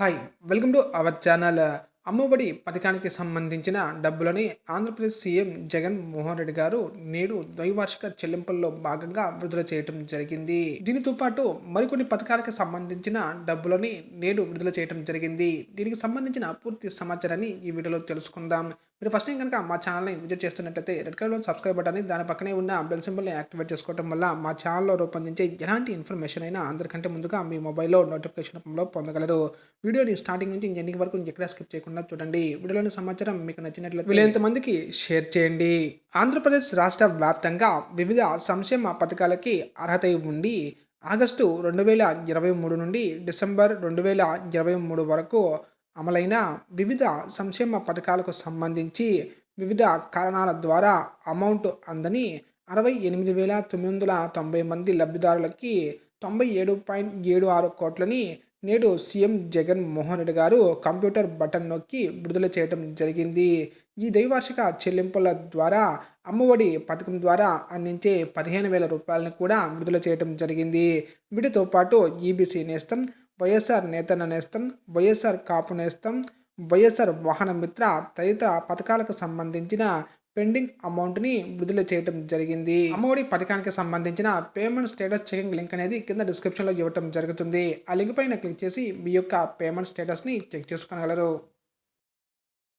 Hi welcome to our channel Amma Vodi పథకానికి సంబంధించిన డబ్బులని ఆంధ్రప్రదేశ్ సీఎం జగన్ మోహన్ రెడ్డి గారు నేడు ద్వైవార్షిక చెల్లింపుల్లో భాగంగా విడుదల చేయడం జరిగింది. దీనితో పాటు మరికొన్ని పథకాలకు సంబంధించిన డబ్బులని నేడు విడుదల చేయడం జరిగింది. దీనికి సంబంధించిన పూర్తి సమాచారాన్ని ఈ వీడియోలో తెలుసుకుందాం. మీరు ఫస్ట్ టైం కనుక మా ఛానల్ని విజిట్ చేస్తున్నట్లయితే రెడ్ కలర్లో సబ్స్క్రైబ్ బటన్ని దాని పక్కనే ఉన్న బెల్ సింబల్ని యాక్టివేట్ చేసుకోవడం వల్ల మా ఛానల్లో రూపొందించే ఎలాంటి ఇన్ఫర్మేషన్ అయినా అందరికంటే ముందుగా మీ మొబైల్లో నోటిఫికేషన్ రూపంలో పొందగలరు. వీడియోని స్టార్టింగ్ నుంచి ఎండింగ్ వరకు ఎక్కడ స్కిప్ చేయకుండా చూడండి. వీడియోలోని సమాచారం మీకు నచ్చినట్లయితే వీలైనంత మందికి షేర్ చేయండి. ఆంధ్రప్రదేశ్ రాష్ట్ర వ్యాప్తంగా వివిధ సంక్షేమ పథకాలకి అర్హత ఉండి ఆగస్టు రెండు వేల ఇరవై మూడు నుండి డిసెంబర్ రెండు వేల ఇరవై మూడు వరకు అమలైన వివిధ సంక్షేమ పథకాలకు సంబంధించి వివిధ కారణాల ద్వారా అమౌంట్ అందని అరవై ఎనిమిది వేల తొమ్మిది వందల తొంభై మంది లబ్ధిదారులకి తొంభై ఏడు పాయింట్ ఏడు ఆరు కోట్లని నేడు సీఎం జగన్ మోహన్ రెడ్డి గారు కంప్యూటర్ బటన్ నొక్కి విడుదల చేయడం జరిగింది. ఈ ద్వైవార్షిక చెల్లింపుల ద్వారా అమ్మఒడి పథకం ద్వారా అందించే పదిహేను వేల రూపాయలను కూడా విడుదల చేయడం జరిగింది. వీటితో పాటు ఈబీసీ నేస్తం వైఎస్ఆర్ నేతన్న నేస్తం వైఎస్ఆర్ కాపు నేస్తం వైఎస్ఆర్ వాహన మిత్ర తదితర పథకాలకు సంబంధించిన పెండింగ్ అమౌంట్ని విడుదల చేయడం జరిగింది. అమ్మఒడి పథకానికి సంబంధించిన పేమెంట్ స్టేటస్ చెకింగ్ లింక్ అనేది కింద డిస్క్రిప్షన్లో ఇవ్వడం జరుగుతుంది. ఆ లింక్ పైన క్లిక్ చేసి మీ యొక్క పేమెంట్ స్టేటస్ని చెక్ చేసుకోగలరు.